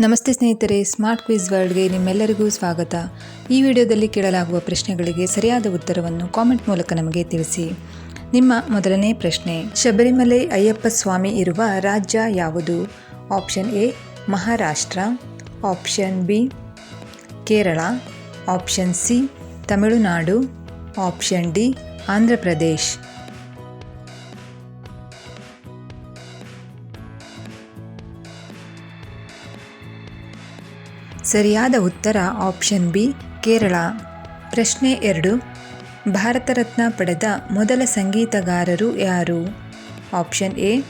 ನಮಸ್ತೆ ಸ್ನೇಹಿತರೆ smart quiz ವರ್ಲ್ಡ್ಗೆ ನಿಮ್ಮೆಲ್ಲರಿಗೂ ಸ್ವಾಗತ. ಈ ವಿಡಿಯೋದಲ್ಲಿ ಕೇಳಲಾಗುವ ಪ್ರಶ್ನೆಗಳಿಗೆ ಸರಿಯಾದ ಉತ್ತರವನ್ನು ಕಾಮೆಂಟ್ ಮೂಲಕ ನಮಗೆ ತಿಳಿಸಿ. ನಿಮ್ಮ ಮೊದಲನೇ ಪ್ರಶ್ನೆ, ಶಬರಿಮಲೆ ಅಯ್ಯಪ್ಪ ಸ್ವಾಮಿ ಇರುವ ರಾಜ್ಯ ಯಾವುದು? Option A Maharashtra. Option B Kerala. Option C Tamil Nadu. Option D Andhra Pradesh. ಸರಿಯಾದ ಉತ್ತರ ಆಪ್ಷನ್ ಬಿ, ಕೇರಳ. ಪ್ರಶ್ನೆ ಎರಡು ಭಾರತ ರತ್ನ ಪಡೆದ ಮೊದಲ ಸಂಗೀತಗಾರರು ಯಾರು? Option A,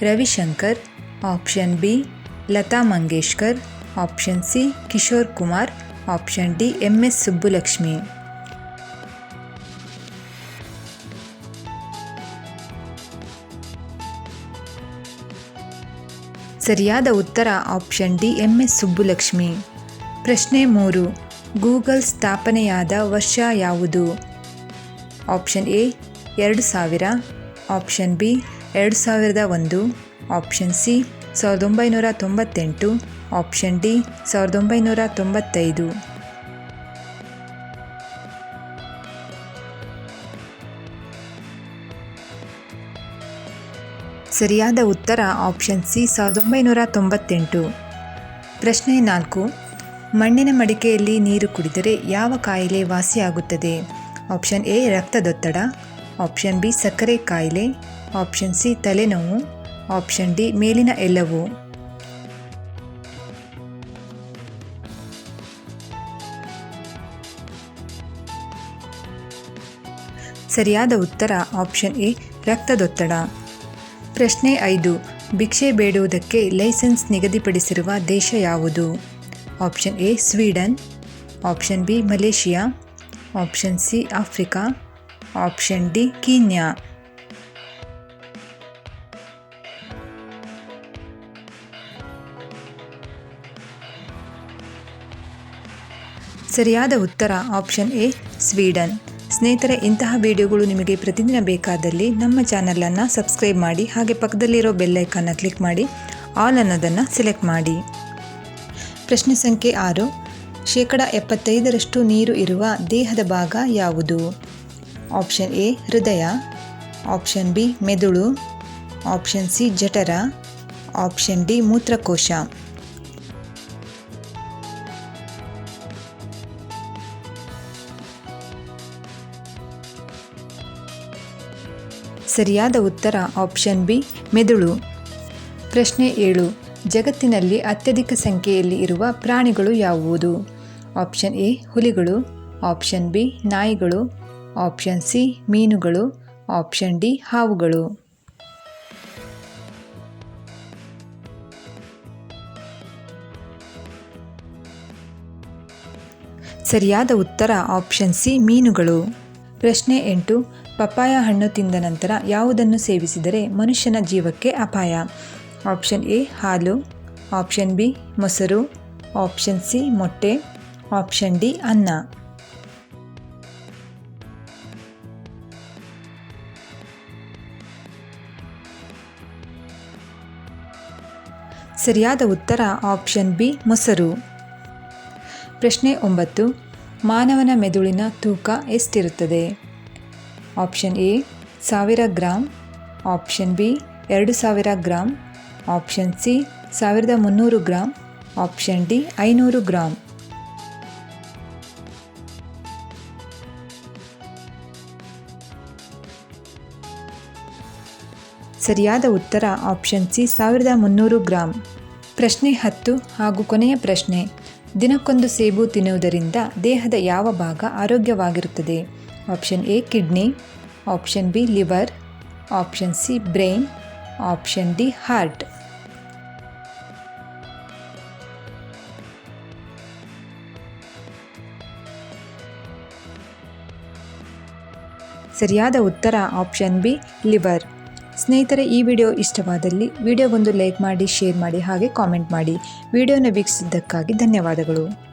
Ravi Shankar. Option B, Lata Mangeshkar. Option C, Kishore Kumar. Option D, M S Subbulakshmi. ಸರಿಯಾದ ಉತ್ತರ option D, M S Subbulakshmi. ಪ್ರಶ್ನೆ ಮೂರು. ಗೂಗಲ್ ಸ್ಥಾಪನೆಯಾದ ವರ್ಷ ಯಾವುದು? ಆಪ್ಷನ್ ಎ, ಎರಡು ಸಾವಿರ. ಆಪ್ಷನ್ ಬಿ, ಎರಡು ಸಾವಿರದ ಒಂದು. ಆಪ್ಷನ್ ಸಿ, ಸಾವಿರದ ಒಂಬೈನೂರ ತೊಂಬತ್ತೆಂಟು. ಆಪ್ಷನ್ ಡಿ, ಸಾವಿರದ ಒಂಬೈನೂರ ತೊಂಬತ್ತೈದು. ಸರಿಯಾದ ಉತ್ತರ ಆಪ್ಷನ್ ಸಿ, ಸಾವಿರದ ಒಂಬೈನೂರ ತೊಂಬತ್ತೆಂಟು. ಪ್ರಶ್ನೆ ನಾಲ್ಕು. ಮಣ್ಣಿನ ಮಡಿಕೆಯಲ್ಲಿ ನೀರು ಕುಡಿದರೆ ಯಾವ ಕಾಯಿಲೆ ವಾಸಿಯಾಗುತ್ತದೆ? ಆಪ್ಷನ್ ಎ, ರಕ್ತದೊತ್ತಡ. ಆಪ್ಷನ್ ಬಿ, ಸಕ್ಕರೆ ಕಾಯಿಲೆ. ಆಪ್ಷನ್ ಸಿ, ತಲೆನೋವು. ಆಪ್ಷನ್ ಡಿ, ಮೇಲಿನ ಎಲ್ಲವು. ಸರಿಯಾದ ಉತ್ತರ ಆಪ್ಷನ್ ಎ, ರಕ್ತದೊತ್ತಡ. ಪ್ರಶ್ನೆ ಐದು, ಭಿಕ್ಷೆ ಬೇಡುವುದಕ್ಕೆ ಲೈಸೆನ್ಸ್ ನಿಗದಿಪಡಿಸಿರುವ ದೇಶ ಯಾವುದು? Option A Sweden option B Malaysia option C Africa option D Kenya ಸರಿಯಾದ ಉತ್ತರ ಆಪ್ಷನ್ ಎ ಸ್ವೀಡನ್ ಸ್ನೇಹಿತರೆ, ಇಂತಹ ವಿಡಿಯೋಗಳು ನಿಮಗೆ ಪ್ರತಿದಿನ ಬೇಕಾದಲ್ಲಿ ನಮ್ಮ ಚಾನಲನ್ನು ಸಬ್ಸ್ಕ್ರೈಬ್ ಮಾಡಿ, ಹಾಗೆ ಪಕ್ಕದಲ್ಲಿರೋ ಬೆಲ್ಲೈಕನ್ನು ಕ್ಲಿಕ್ ಮಾಡಿ ಆಲ್ ಅನ್ನೋದನ್ನು ಸೆಲೆಕ್ಟ್ ಮಾಡಿ. ಪ್ರಶ್ನೆ ಸಂಖ್ಯೆ ಆರು. ಶೇಕಡ ಎಪ್ಪತ್ತೈದರಷ್ಟು ನೀರು ಇರುವ ದೇಹದ ಭಾಗ ಯಾವುದು? ಆಪ್ಷನ್ ಎ, ಹೃದಯ. ಆಪ್ಷನ್ ಬಿ, ಮೆದುಳು. ಆಪ್ಷನ್ ಸಿ, ಜಠರ. ಆಪ್ಷನ್ ಡಿ, ಮೂತ್ರಕೋಶ. ಸರಿಯಾದ ಉತ್ತರ ಆಪ್ಷನ್ ಬಿ, ಮೆದುಳು. ಪ್ರಶ್ನೆ ಏಳು. ಜಗತ್ತಿನಲ್ಲಿ ಅತ್ಯಧಿಕ ಸಂಖ್ಯೆಯಲ್ಲಿ ಇರುವ ಪ್ರಾಣಿಗಳು ಯಾವುವು? ಆಪ್ಷನ್ ಎ, ಹುಲಿಗಳು. ಆಪ್ಷನ್ ಬಿ, ನಾಯಿಗಳು. ಆಪ್ಷನ್ ಸಿ, ಮೀನುಗಳು. ಆಪ್ಷನ್ ಡಿ, ಹಾವುಗಳು. ಸರಿಯಾದ ಉತ್ತರ ಆಪ್ಷನ್ ಸಿ, ಮೀನುಗಳು. ಪ್ರಶ್ನೆ ಎಂಟು, ಪಪ್ಪಾಯ ಹಣ್ಣು ತಿಂದ ನಂತರ ಯಾವುದನ್ನು ಸೇವಿಸಿದರೆ ಮನುಷ್ಯನ ಜೀವಕ್ಕೆ ಅಪಾಯ? ಆಪ್ಷನ್ ಎ ಹಾಲು ಆಪ್ಷನ್ ಬಿ ಮೊಸರು ಆಪ್ಷನ್ ಸಿ ಮೊಟ್ಟೆ ಆಪ್ಷನ್ ಡಿ ಅನ್ನ ಸರಿಯಾದ ಉತ್ತರ ಆಪ್ಷನ್ ಬಿ ಮೊಸರು. ಪ್ರಶ್ನೆ ಒಂಬತ್ತು. ಮಾನವನ ಮೆದುಳಿನ ತೂಕ ಎಷ್ಟಿರುತ್ತದೆ? ಆಪ್ಷನ್ ಎ ಸಾವಿರ ಗ್ರಾಂ. ಆಪ್ಷನ್ ಬಿ ಎರಡು ಸಾವಿರ ಗ್ರಾಮ್ ಆಪ್ಷನ್ ಸಿ ಸಾವಿರದ ಮುನ್ನೂರು ಗ್ರಾಮ್ ಆಪ್ಷನ್ ಡಿ ಐನೂರು ಗ್ರಾಮ್ ಸರಿಯಾದ ಉತ್ತರ ಆಪ್ಷನ್ ಸಿ ಸಾವಿರದ ಮುನ್ನೂರು ಗ್ರಾಮ್ ಪ್ರಶ್ನೆ ಹತ್ತು ಹಾಗೂ ಕೊನೆಯ ಪ್ರಶ್ನೆ. ದಿನಕ್ಕೊಂದು ಸೇಬು ತಿನ್ನುವುದರಿಂದ ದೇಹದ ಯಾವ ಭಾಗ ಆರೋಗ್ಯವಾಗಿರುತ್ತದೆ? Option A kidney option B liver option C brain option D heart ಸರಿಯಾದ ಉತ್ತರ ಆಪ್ಷನ್ ಬಿ, ಲಿವರ್. ಸ್ನೇಹಿತರೆ, ಈ ವಿಡಿಯೋ ಇಷ್ಟವಾದಲ್ಲಿ ವಿಡಿಯೋಗೊಂದು ಲೈಕ್ ಮಾಡಿ, ಶೇರ್ ಮಾಡಿ, ಹಾಗೆ ಕಾಮೆಂಟ್ ಮಾಡಿ. ವಿಡಿಯೋನ ವೀಕ್ಷಿಸಿದ್ದಕ್ಕಾಗಿ ಧನ್ಯವಾದಗಳು.